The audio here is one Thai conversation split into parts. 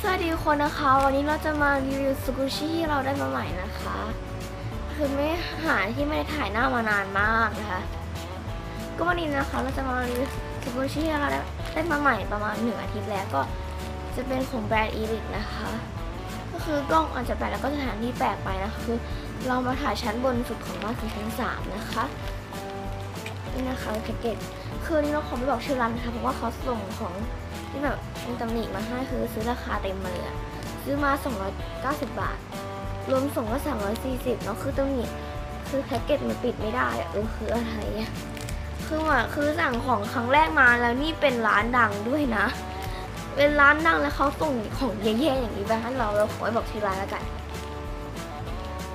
สวัสดีทุกคนนะคะ วันนี้เราจะมารีวิวสกูชี่ที่เราได้มาใหม่นะคะ คือไม่หาที่ไม่ได้ถ่ายหน้ามานานมากนะคะ ก็วันนี้นะคะเราจะมารีวิวสกูชี่ที่เราได้ได้มาใหม่ประมาณหนึ่งอาทิตย์แล้วก็จะเป็นของแบรนด์อีริกนะคะ ก็คือกล้องอาจจะแปลกแล้วก็สถานที่แปลกไปนะคะคือเรามาถ่ายชั้นบนสุดของบ้านคือชั้นสามนะคะ นี่นะคะแพ็กเกจคือนี่เราขอไม่บอกชื่อร้านนะคะเพราะว่าเขาส่งของที่แบบมีตำหนิมาให้คือซื้อราคาเต็มมาเลยอะซื้อมา 290 บาท รวมส่งก็340เนาะคือตำหนิคือแพ็กเกจมันปิดไม่ได้อะเออคืออะไรอะคือว่าคือสั่งของครั้งแรกมาแล้วนี่เป็นร้านดังด้วยนะ เป็นร้านดังแล้วเขาส่งของแย่ๆอย่างนี้ไปให้เราเราขอไม่บอกชื่อร้านแล้วกัน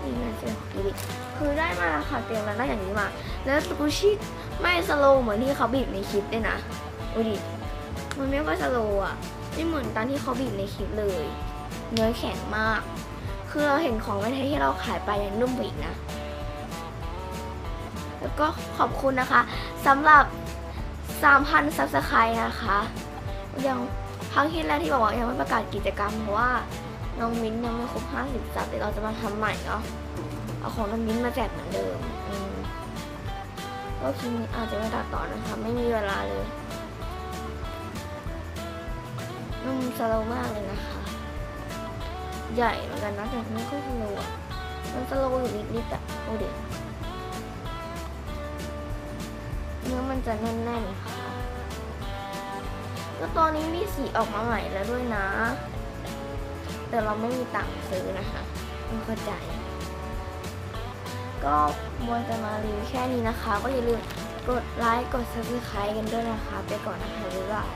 นี่น่าจะของอีลิคือได้มาราคาเต็มแล้วได้อย่างนี้มา แล้วสกูชี่ไม่สโลว์เหมือนที่เขาบีบในคลิปด้วยนะดูดิมันไม่ค่อยสโลว์อะไม่เหมือนตอนที่เขาบีบในคลิปเลย เนื้อแข็งมาก คือเราเห็นของในไทยที่เราขายไปยังนุ่มอีกนะ แล้วก็ขอบคุณนะคะสำหรับ 3,000ซับสไครต์นะคะ ยังครั้งที่แรกที่บอกว่ายังไม่ประกาศกิจกรรมเพราะว่า น้องมิ้นยังไม่ครบ50ซับเดี๋ยวเราจะมาทำใหม่เนาะเอาของน้องมิ้นมาแจกเหมือนเดิมก็คลิปนี้อาจจะไม่ตัดต่อนะคะไม่มีเวลาเลยนุ่มสโลมากเลยนะคะ ใหญ่เหมือนกันนะแต่ไม่ค่อยสโลว์อะมันสโลว์อยู่นิดๆอะโอ้เด็กเนื้อมันจะแน่นๆค่ะแล้วตอนนี้มีสีออกมาใหม่แล้วด้วยนะ แต่เราไม่มีตังค์ซื้อนะคะไม่เข้าใจ ก็มวยจะมารีวิวแค่นี้นะคะ ก็อย่าลืมกดไลค์กด subscribe กันด้วยนะคะ ไปก่อนนะคะบ๊ายบาย